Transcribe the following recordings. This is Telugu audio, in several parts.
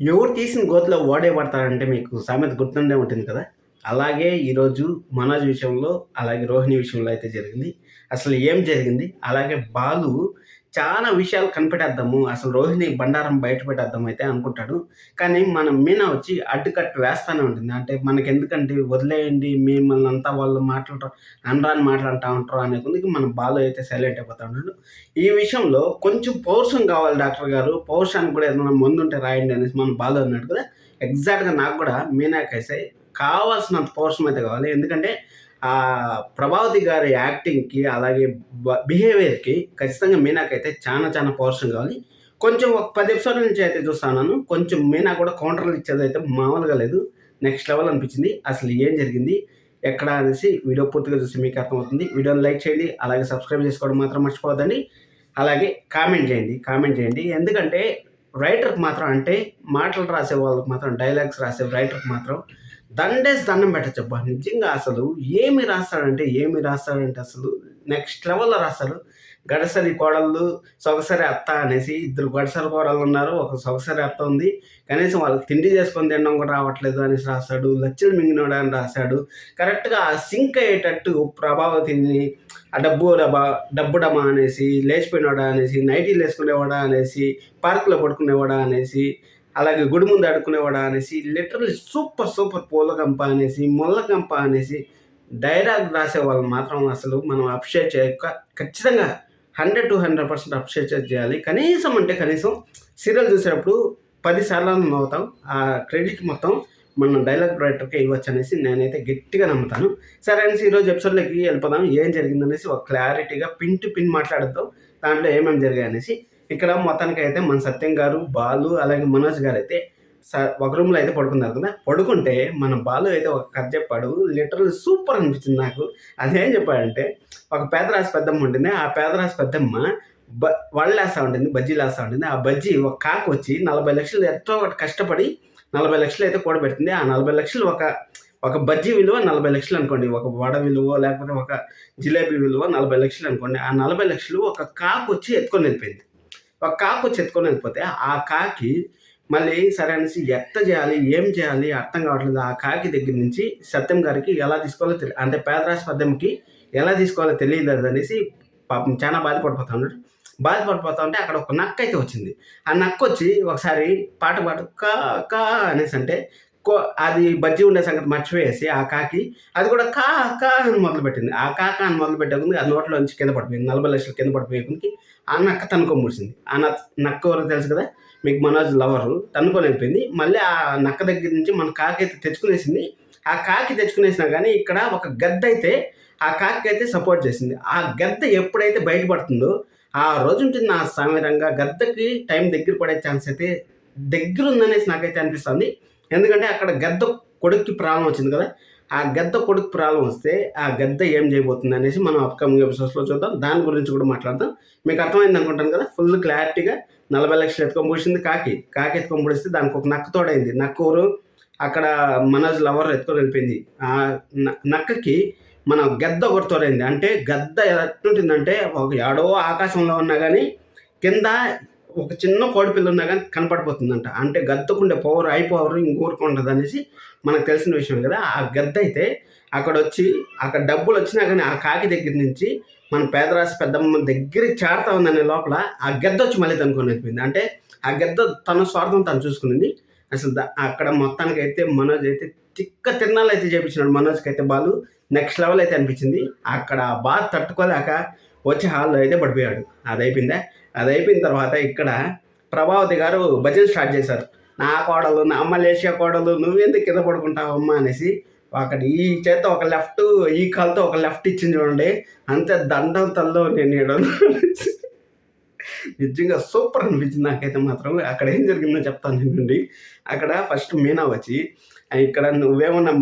ఎవరు తీసిన గోతిలో ఓడే పడతారంటే మీకు సామెత గుర్తుండే ఉంటుంది కదా? అలాగే ఈరోజు మనోజ్ విషయంలో అలాగే రోహిణి విషయంలో అయితే జరిగింది. అసలు ఏం జరిగింది? అలాగే బాలు చాలా విషయాలు కనిపెట్టేద్దాము. అసలు రోహిణి బండారం బయట పెట్టేద్దాం అయితే అనుకుంటాడు. కానీ మన మీనా వచ్చి అడ్డుకట్టు వేస్తానే ఉంటుంది. అంటే మనకి ఎందుకంటే వదిలేయండి. మిమ్మల్ని అంతా వాళ్ళు మాట్లాడటం అనరాని మాట్లాడుతూ ఉంటారు అనే కొద్దికి మన బాలు అయితే సైలెంట్ అయిపోతూ ఉంటాడు ఈ విషయంలో కొంచెం పౌరుషం కావాలి డాక్టర్ గారు. పౌరుషానికి కూడా ఏదైనా మందు ఉంటే రాయండి అనేసి మన బాలు అన్నాడు కదా. ఎగ్జాక్ట్గా నాకు కూడా మీనాకైతే కావాల్సినంత పౌరుషం అయితే కావాలి. ఎందుకంటే ఆ ప్రభావతి గారి యాక్టింగ్కి అలాగే బిహేవియర్కి ఖచ్చితంగా మీనాకైతే చాలా చాలా పోర్షన్ కావాలి. కొంచెం ఒక పది ఎపిసోడ్ల నుంచి అయితే చూస్తాను కొంచెం మీనా కూడా కౌంటర్లు ఇచ్చేది అయితే మామూలుగా లేదు. నెక్స్ట్ లెవెల్ అనిపించింది. అసలు ఏం జరిగింది? ఎక్కడ అనేసి వీడియో పూర్తిగా చూసి మీకు అర్థమవుతుంది. వీడియోని లైక్ చేయండి. అలాగే సబ్స్క్రైబ్ చేసుకోవడం మాత్రం మర్చిపోవద్దండి. అలాగే కామెంట్ చేయండి. కామెంట్ చేయండి. ఎందుకంటే రైటర్కి మాత్రం అంటే మాటలు రాసే వాళ్ళకి మాత్రం డైలాగ్స్ రాసే రైటర్కి మాత్రం దండేసి దండం పెట్టచ్చు. అబ్బా నిజంగా అసలు ఏమి రాస్తాడంటే ఏమి రాస్తాడంటే అసలు నెక్స్ట్ లెవెల్లో రాస్తాడు. గడసరి కోడళ్ళు సొగసరి అత్త అనేసి ఇద్దరు గడసరి కోడళ్ళు ఉన్నారు. ఒక సొగసరి అత్త ఉంది. కనీసం వాళ్ళకి తిండి చేసుకొని తినడం కూడా రావట్లేదు అనేసి రాస్తాడు. లచ్చలు మింగినోడా అని రాశాడు కరెక్ట్గా సింక్ అయ్యేటట్టు ప్రభావతిని ఆ డబ్బు డబా డబ్బు డమా అనేసి లేచిపోయినోడా అనేసి నైటీలు వేసుకునేవాడా అనేసి పార్కులో పడుకునేవాడా అనేసి అలాగే గుడి ముందు ఆడుకునేవాడా అనేసి లిటరలీ సూపర్ సూపర్ పూల కంప అనేసి ముల్లగంప అనేసి డైలాగ్ రాసే వాళ్ళు మాత్రం అసలు మనం అప్రిషియేట్ చేయక ఖచ్చితంగా hundred to hundred percent appreciate చేయాలి. కనీసం అంటే కనీసం సీరియల్ చూసేటప్పుడు పది సార్లు నవ్వుతాం. ఆ క్రెడిట్ మొత్తం మనం డైలాగ్ రైటర్కి ఇవ్వచ్చు అనేసి నేనైతే గట్టిగా నమ్ముతాను. సరే అనేసి ఈరోజు ఎపిసోడ్లోకి వెళ్ళిపోదాం. ఏం జరిగిందనేసి ఒక క్లారిటీగా పిన్ టు పిన్ మాట్లాడద్దాం. దాంట్లో ఏమేమి జరిగాయి అనేసి ఇక్కడ మొత్తానికి అయితే మన సత్యం గారు బాలు అలాగే మనోజ్ గారు అయితే స- ఒక రూమ్లో అయితే పడుకున్నారు కదా పడుకుంటే మన బాలు అయితే ఒక కథ చెప్పాడు. లిటరల్ సూపర్ అనిపించింది నాకు. అదేం చెప్పాడంటే ఒక పేదరాశి పెద్దమ్మ ఉంటుంది ఆ పేదరాశి పెద్దమ్మ బ వాళ్ళు ఉంటుంది బజ్జీలు వేస్తూ ఉంటుంది ఆ బజ్జీ ఒక కాకు వచ్చి నలభై లక్షలు ఎంతో ఒకటి కష్టపడి నలభై లక్షలు అయితే కూడబెడుతుంది ఆ నలభై లక్షలు ఒక ఒక బజ్జీ విలువ నలభై లక్షలు అనుకోండి. ఒక వడ విలువ లేకపోతే ఒక జిలేబీ విలువ నలభై లక్షలు అనుకోండి. ఆ నలభై లక్షలు ఒక కాకు వచ్చి ఎత్తుకొని వెళ్ళిపోయింది. ఒక కాకు వచ్చి ఎత్తుకొని వెళ్ళిపోతే ఆ కాకి మళ్ళీ సరే అనేసి ఎత్త చేయాలి ఏం చేయాలి అర్థం కావట్లేదు. ఆ కాకి దగ్గర నుంచి సత్యం గారికి ఎలా తీసుకోవాలో తెలియదు అంటే పేదరాశి పద్యంకి ఎలా తీసుకోవాలో తెలియలేదు అనేసి పాపం చాలా బాధపడిపోతా ఉన్నాడు. బాధపడిపోతా ఉంటే అక్కడ ఒక నక్క అయితే వచ్చింది. ఆ నక్క వచ్చి ఒకసారి పాట పాట కా కా అనేసి అంటే కో అది బజ్జీ ఉండే సంగతి మర్చిపోయేసి ఆ కాకి అది కూడా కా కా అని మొదలుపెట్టింది. ఆ కాక అని మొదలుపెట్టేకుంది ఆ నోట్లో నుంచి కింద పడిపోయింది నలభై లక్షలు కింద పడిపోయేకుంది ఆ నక్క తనుకో ముడిసింది ఆ నక్క ఎవరు తెలుసు కదా? మీకు మనోజ్ లవరు తనుకోలేకపోయింది మళ్ళీ ఆ నక్క దగ్గర నుంచి మన కాకి అయితే తెచ్చుకునేసింది. ఆ కాకి తెచ్చుకునేసినా కానీ ఇక్కడ ఒక గద్ద అయితే ఆ కాకి అయితే సపోర్ట్ చేసింది. ఆ గద్ద ఎప్పుడైతే బయటపడుతుందో ఆ రోజు ఉంటుంది నా సామీరంగా గద్దకి టైం దగ్గర పడే ఛాన్స్ అయితే దగ్గర ఉందనేసి నాకైతే అనిపిస్తుంది. ఎందుకంటే అక్కడ గద్ద కొడుక్కి ప్రాబ్లం వచ్చింది కదా. ఆ గద్ద కొడుకు ప్రాబ్లం వస్తే ఆ గద్ద ఏం చేయబోతుంది అనేసి మనం అప్కమింగ్ ఎపిసోడ్స్లో చూద్దాం. దాని గురించి కూడా మాట్లాడదాం. మీకు అర్థమైంది అనుకుంటాను కదా. ఫుల్ క్లారిటీగా నలభై లక్షలు ఎత్తుకొని పూసింది కాకి. కాకి ఎత్తుకొని పూడిస్తే దానికి ఒక నక్క తోడైంది. నక్క ఊరు అక్కడ మనోజ్ లవర్ ఎత్తుకొని వెళ్ళిపోయింది. ఆ నక్కకి మన గద్ద ఒకటి తోడైంది. అంటే గద్ద ఎట్టుంటుందంటే ఒక ఏడో ఆకాశంలో ఉన్నా కానీ కింద ఒక చిన్న కోడిపిల్ల ఉన్నా కానీ కనపడిపోతుందంట. అంటే గద్దకుండే పవర్ ఐ పవర్ ఇంకోరికి ఉండదు అనేసి మనకు తెలిసిన విషయం కదా. ఆ గద్ద అయితే అక్కడ వచ్చి అక్కడ డబ్బులు వచ్చినా కానీ ఆ కాకి దగ్గర నుంచి మన పేదరాశి పెద్దమ్మ దగ్గరికి చేరుతా ఉందనే లోపల ఆ గద్ద వచ్చి మళ్ళీ తనుకొని వెళ్ళిపోయింది. అంటే ఆ గద్ద తన స్వార్థం తను చూసుకునింది. అసలు అక్కడ మొత్తానికి అయితే మనోజ్ అయితే తిక్క తిరణాలు అయితే చేపించినాడు మనోజ్కి అయితే బాలు. నెక్స్ట్ లెవెల్ అయితే అనిపించింది. అక్కడ ఆ బాధ తట్టుకోలేక వచ్చి హాల్లో అయితే పడిపోయాడు. అది అయిపోయిందా అది అయిపోయిన తర్వాత ఇక్కడ ప్రభావతి గారు భజన స్టార్ట్ చేశారు. నా కోడలు నా మలేషియా కోడలు నువ్వెందుకు కింద పడుకుంటావు అమ్మ అనేసి అక్కడ ఈ చేత ఒక లెఫ్ట్ ఈ కాల్తో ఒక లెఫ్ట్ ఇచ్చింది చూడండి. అంతే దండం తల్లో నేను ఈడ నిజంగా సూపర్ అనిపించింది నాకైతే మాత్రం. అక్కడ ఏం జరిగిందో చెప్తాను చూడండి అక్కడ ఫస్ట్ మీనా వచ్చి ఇక్కడ నువ్వేమన్నా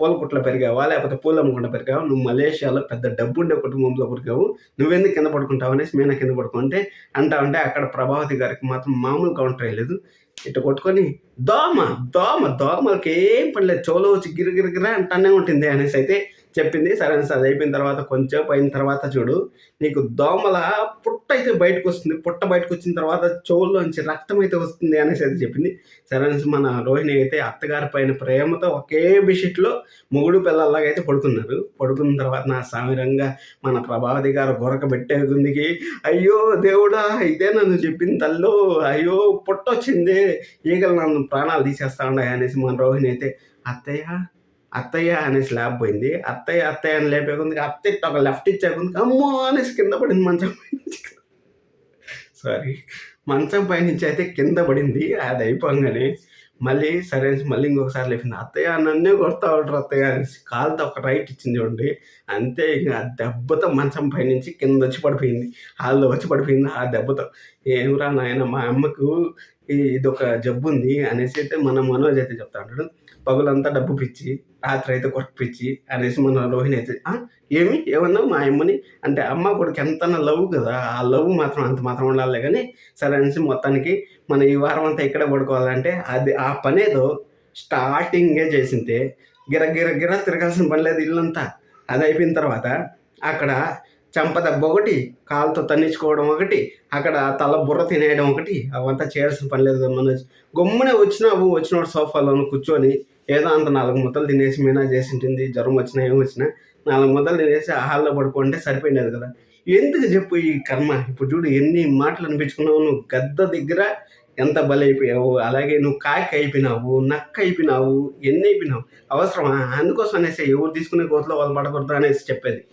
పూల కుట్ల పెరిగావా లేకపోతే పూలు అమ్ముకుంటా పెరిగావా? నువ్వు మలేషియాలో పెద్ద డబ్బు ఉండే కుటుంబంలో పురిగావు. నువ్వెందుకు కింద పడుకుంటావు అనేసి మీనా కింద పడుకుంటే అంటా ఉంటే అక్కడ ప్రభావతి గారికి మాత్రం మామూలు కౌంటర్ అయ్యలేదు ఇట్లా కొట్టుకొని దోమ దోమ దోమలకి ఏం పని లేదు చోలో వచ్చి గిరిగిరిగిరా అంటానే ఉంటుంది అనేసి అయితే చెప్పింది. సరే సార్ అది అయిపోయిన తర్వాత కొంచెం అయిన తర్వాత చూడు నీకు దోమల పుట్ట అయితే బయటకు వస్తుంది పుట్ట బయటకు వచ్చిన తర్వాత చెవుల్లోంచి రక్తం అయితే వస్తుంది అనేసి అయితే చెప్పింది. సరే మన రోహిణి అయితే అత్తగారి పైన ప్రేమతో ఒకే బెడ్షీట్లో మొగుడు పిల్లల్లాగా అయితే పడుకున్నారు. పడుకున్న తర్వాత నా సామిరంగా మన ప్రభావతి గారు గొరక పెట్టే గుందికి అయ్యో దేవుడా ఇదే నన్ను చెప్పింది తల్లో. అయ్యో పుట్ట వచ్చింది ఈగలు నన్ను ప్రాణాలు తీసేస్తా ఉన్నాయి అనేసి మన రోహిణి అయితే అత్తయ్య అత్తయ్య అనేసి లేకపోయింది. అత్తయ్య అత్తయ్య అని లేపేకుంది అత్తయ్య ఒక లెఫ్ట్ ఇచ్చేకుంది అమ్మో అనేసి కింద పడింది మంచం పైనుంచి. సారీ మంచం పైనుంచి అయితే కింద పడింది. అది అయిపోగానే మళ్ళీ సరే అనేసి మళ్ళీ ఇంకొకసారి లేపింది. అత్తయ్య నన్నే కొడతా ఉంటారు అత్తయ్య అనేసి కాలుతో ఒక రైట్ ఇచ్చింది చూడండి. అంతే ఇక ఆ దెబ్బతో మంచం పైనుంచి కింద వచ్చి పడిపోయింది. హాల్లో వచ్చి పడిపోయింది ఆ దెబ్బతో. ఏమిరా నాయన మా అమ్మకు ఇది ఒక జబ్బు ఉంది అనేసి అయితే మన మనోజ్ అయితే చెప్తా ఉంటాడు పగులంతా డబ్బు పిచ్చి రాత్రి అయితే కొరకు పిచ్చి అనేసి మన రోహిణి అయితే ఏమి? ఏమన్నా మా అమ్మని? అంటే అమ్మ కొడుకు ఎంత లవ్ కదా ఆ లవ్ మాత్రం అంత మాత్రం ఉండాలి కానీ సరే అనేసి మొత్తానికి మనం ఈ వారం అంతా ఇక్కడే పడుకోవాలంటే అది ఆ పనేదో స్టార్టింగే చేసింటే గిర గిర గిర తిరగాల్సిన పని లేదు ఇల్లంతా. అది అయిపోయిన తర్వాత అక్కడ చెంప దెబ్బ ఒకటి కాలుతో తన్నించుకోవడం ఒకటి అక్కడ తల బుర్ర తినేయడం ఒకటి అవంతా చేయాల్సిన పని లేదు కదా మనోజ్. గమ్మునే వచ్చినావు వచ్చినోడు సోఫాలో కూర్చొని ఏదో అంత నాలుగు ముద్దలు తినేసి మీనా చేసి ఉంటుంది జ్వరం వచ్చినా ఏం వచ్చినా నాలుగు ముద్దలు తినేసి ఆహాల్లో పడుకుంటే సరిపోయినది కదా. ఎందుకు చెప్పు ఈ కర్మ? ఇప్పుడు చూడు ఎన్ని మాటలు అనిపించుకున్నావు నువ్వు. గద్ద దగ్గర ఎంత బలైపోయావు అలాగే నువ్వు కాకి అయిపోయినావు నక్క అయిపోయినావు ఎన్ని అయిపోయినావు? అవసరమా? అందుకోసం అనేసి ఎవరు తీసుకునే గోతులో వాళ్ళు పడకూడదు అనేసి చెప్పేది.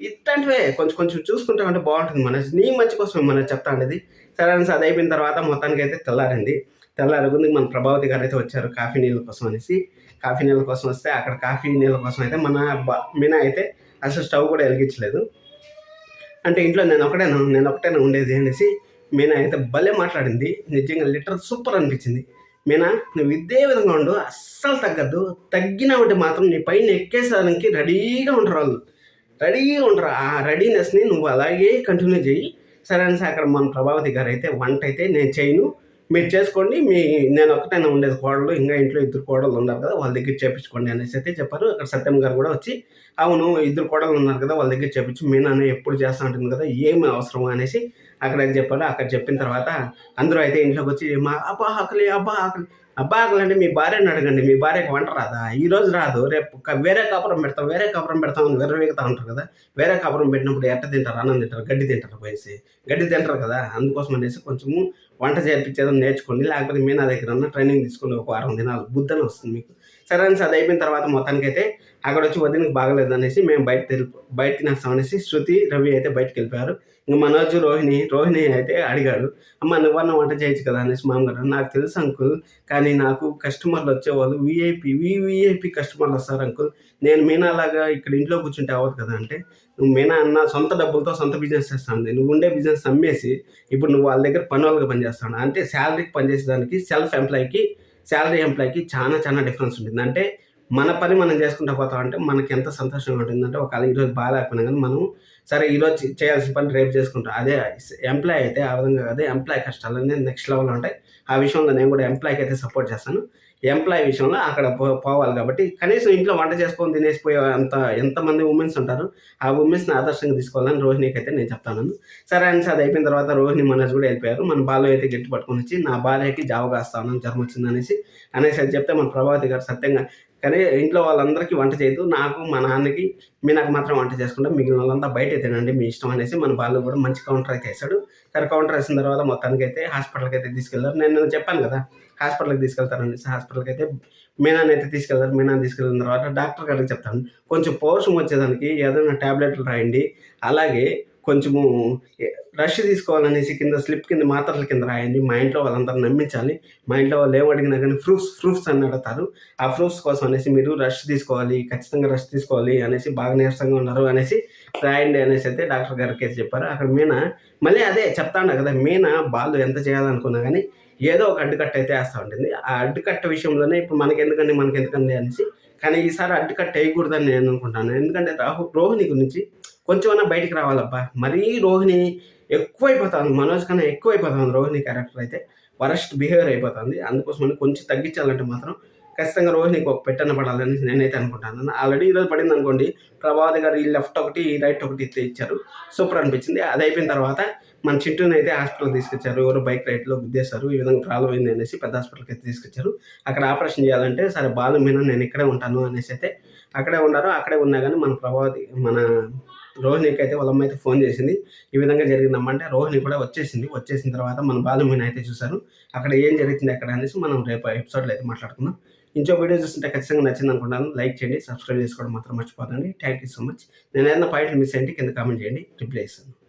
ఇట్లాంటివే కొంచెం కొంచెం చూసుకుంటే అంటే బాగుంటుంది మన నీ మంచి కోసమే మనం చెప్తా ఉండేది సరే అనేసి అది అయిపోయిన తర్వాత మొత్తానికి అయితే తెల్లారింది. తెల్లారి ముందు మన ప్రభావతి గారు అయితే వచ్చారు కాఫీ నీళ్ళ కోసం అనేసి. కాఫీ నీళ్ళ కోసం వస్తే అక్కడ కాఫీ నీళ్ళ కోసం అయితే మన బ- మీనా అయితే అసలు స్టవ్ కూడా వెలిగించలేదు. అంటే ఇంట్లో నేను ఒకటేనా నేను ఒకటేనా ఉండేది అనేసి మీనా అయితే భలే మాట్లాడింది. నిజంగా లిటర్ సూపర్ అనిపించింది. మీనా నువ్వు ఇదే విధంగా ఉండు అస్సలు తగ్గద్దు. తగ్గినావంటే మాత్రం నీ పైన ఎక్కేసడానికి రెడీగా ఉంటారు వాళ్ళు. రెడీగా ఉంటారు ఆ రెడీనెస్ని నువ్వు అలాగే కంటిన్యూ చేయి. సరే అనేసి అక్కడ మన ప్రభావతి గారు అయితే వంట అయితే నేను చేయను. మీరు చేసుకోండి మీ నేను ఒకటైనా ఉండేది కోడలు ఇంకా ఇంట్లో ఇద్దరు కోడలు ఉన్నారు కదా వాళ్ళ దగ్గర చేపించుకోండి అనేసి అయితే చెప్పారు. అక్కడ సత్యం గారు కూడా వచ్చి అవును ఇద్దరు కోడలు ఉన్నారు కదా వాళ్ళ దగ్గర చేపించి మీ నాన్న ఎప్పుడు చేస్తా ఉంటుంది కదా ఏమి అవసరం? అనేసి అక్కడ చెప్పారు అక్కడ చెప్పిన తర్వాత అందరూ అయితే ఇంట్లోకి వచ్చి మా అబ్బా ఆకలి అబ్బా ఆకలి. అబ్బా ఆకలి అంటే మీ భార్యని అడగండి మీ భార్యకి వంట రాదా? ఈ రోజు రాదు రేపు వేరే కాపురం పెడతాం వేరే కాపురం పెడతాం అని విర్రవీగుతా ఉంటారు కదా వేరే కాపురం పెట్టినప్పుడు ఎట్ట తింటారు అన్నం తింటారు గడ్డి తింటారు పోయేసి గడ్డి తింటారు కదా అందుకోసం అనేసి కొంచెము వంట చేర్పించేదో నేర్చుకోండి లేకపోతే మీ నా దగ్గర ఉన్న ట్రైనింగ్ తీసుకుని ఒక వారం దినాలు బుద్ధని వస్తుంది మీకు. సరే అని అది అయిపోయిన తర్వాత మొత్తానికి అయితే అక్కడ వచ్చి వదినకి బాగలేదు అనేసి మేము బయట తెలుపు బయట తినేస్తాం అనేసి శృతి రవి అయితే బయటకు వెళ్ళిపోయారు. ఇంకా మనోజ్ రోహిణి రోహిణి అయితే అడిగాడు అమ్మ నువ్వన్న వంట చేయొచ్చు కదా? అనేసి మామగారు నాకు తెలుసు అంకుల్ కానీ నాకు కస్టమర్లు వచ్చేవాళ్ళు విఐపి వివిఐపి కస్టమర్లు వస్తారు అంకుల్. నేను మీనాలాగా ఇక్కడ ఇంట్లో కూర్చుంటే అవ్వదు కదా అంటే నువ్వు మీనా అన్న సొంత డబ్బులతో సొంత బిజినెస్ చేస్తాను నువ్వు ఉండే బిజినెస్ అమ్మేసి ఇప్పుడు నువ్వు వాళ్ళ దగ్గర పని వాళ్ళకి పనిచేస్తాను అంటే శాలరీకి పనిచేసేదానికి సెల్ఫ్ ఎంప్లాయ్కి శాలరీ ఎంప్లాయ్కి చాలా చాలా డిఫరెన్స్ ఉంటుంది. అంటే మన పని మనం చేసుకుంటా పోతాం అంటే మనకి ఎంత సంతోషంగా ఉంటుందంటే ఒకవేళ ఈరోజు బాగాలేకపోయినా కానీ మనం సరే ఈరోజు చేయాల్సిన పని రేపు చేసుకుంటాం. అదే ఎంప్లాయ్ అయితే ఆ విధంగా అదే ఎంప్లాయ్ కష్టాలు అనేది నెక్స్ట్ లెవెల్లో ఉంటాయి. ఆ విషయంలో నేను కూడా ఎంప్లాయ్కి అయితే సపోర్ట్ చేస్తాను. ఎంప్లాయ్ విషయంలో అక్కడ పో- పోవాలి కాబట్టి కనీసం ఇంట్లో వంట చేసుకొని తినేసిపోయే అంత ఎంతమంది ఉమెన్స్ ఉంటారు ఆ ఉమెన్స్ని ఆదర్శంగా తీసుకోవాలని రోహిణికి అయితే నేను చెప్తాను. సరే అని అది అయిపోయిన తర్వాత రోహిణి మనోజ్ కూడా వెళ్ళిపోయారు. మన బాలు అయితే గట్టి పట్టుకొని వచ్చి నా భార్యకి జాబ్ కాస్తాను జ్వరం వచ్చింది అనేసి అనేసి అది చెప్తే మన ప్రభావతి గారు సత్యంగా కానీ ఇంట్లో వాళ్ళందరికీ వంట చేయదు నాకు మా నాన్నకి మీ నాకు మాత్రం వంట చేసుకుంటాం మిగిలిన వాళ్ళంతా బయట తినండి మీ ఇష్టం అనేసి మన బాలు కూడా మంచి కౌంటర్ అయితే వేసాడు సరే కౌంటర్ వేసిన తర్వాత మొత్తానికి అయితే హాస్పిటల్కి అయితే తీసుకెళ్ళారు. నేను చెప్పాను కదా హాస్పిటల్కి తీసుకెళ్తారు హాస్పిటల్కి అయితే మీనాన్ని అయితే తీసుకెళ్తారు. మీనాన్ని తీసుకెళ్ళిన తర్వాత డాక్టర్ గారికి చెప్తాను. కొంచెం పౌరుషం వచ్చేదానికి ఏదైనా ట్యాబ్లెట్లు రాయండి. అలాగే కొంచెము రష్ తీసుకోవాలనేసి కింద స్లిప్ కింద మాత్రల కింద రాయండి. మా ఇంట్లో వాళ్ళందరూ నమ్మించాలి. మా ఇంట్లో వాళ్ళు ఏం అడిగినా కానీ ప్రూఫ్స్ ప్రూఫ్స్ అని అడుగుతారు. ఆ ప్రూఫ్స్ కోసం అనేసి మీరు రష్ తీసుకోవాలి ఖచ్చితంగా రష్ తీసుకోవాలి అనేసి బాగా నీరసంగా ఉన్నారు అనేసి రాయండి అనేసి అయితే డాక్టర్ గారికి అయితే చెప్పారు. అక్కడ మీనా మళ్ళీ అదే చెప్తాను కదా మీనా బాల్ ఎంత చేయాలనుకున్నా కానీ ఏదో ఒక అడ్డుకట్ట అయితే వేస్తూ ఉంటుంది. ఆ అడ్డుకట్ట విషయంలోనే ఇప్పుడు మనకి ఎందుకండి మనకి ఎందుకండి అనేసి కానీ ఈసారి అడ్డుకట్ట వేయకూడదని నేను అనుకుంటాను. ఎందుకంటే రాహు రోహిణి గురించి కొంచెమన్నా బయటికి రావాలబ్బా. మరీ రోహిణి ఎక్కువైపోతుంది. మనోజ్ కన్నా ఎక్కువైపోతుంది రోహిణి క్యారెక్టర్ అయితే. వరస్ట్ బిహేవియర్ అయిపోతుంది. అందుకోసమని కొంచెం తగ్గించాలంటే మాత్రం ఖచ్చితంగా రోహిణికి ఒక పెట్టన పడాలని నేనైతే అనుకుంటాను. ఆల్రెడీ ఈరోజు పడింది అనుకోండి. ప్రభాత్ గారు ఈ లెఫ్ట్ ఒకటి ఈ రైట్ ఒకటి ఇస్తే ఇచ్చారు. సూపర్ అనిపించింది. అది అయిపోయిన తర్వాత మన చిట్టుని అయితే హాస్పిటల్ తీసుకొచ్చారు. ఎవరు బైక్ రైడ్లో గుద్దేశారు. ఈ విధంగా ప్రాబ్లం అయింది అనేసి పెద్ద హాస్పిటల్కి అయితే తీసుకొచ్చారు. అక్కడ ఆపరేషన్ చేయాలంటే సరే బాలు మీద నేను ఇక్కడే ఉంటాను అనేసి అయితే అక్కడే ఉన్నారు. అక్కడే ఉన్నా కానీ మన ప్రభావతి మన రోహిణికి అయితే వాళ్ళ అమ్మ అయితే ఫోన్ చేసింది. ఈ విధంగా జరిగిందమ్మంటే రోహిణి కూడా వచ్చేసింది. వచ్చేసిన తర్వాత మన బాలు అయితే చూశారు. అక్కడ ఏం జరుగుతుంది అక్కడ అనేసి మనం రేపు ఎపిసోడ్లో అయితే మాట్లాడుకుందాం. ఇంకో వీడియో చూస్తుంటే ఖచ్చితంగా నచ్చింది అనుకుంటాను. లైక్ చేయండి సబ్స్క్రైబ్ చేసుకోవడం మాత్రం మర్చిపోకండి. థ్యాంక్ యూ సో మచ్ నేను ఏదైనా పాయింట్లు మిస్ అయ్యింటే కింద కామెంట్ చేయండి. రిప్లై ఇస్తాను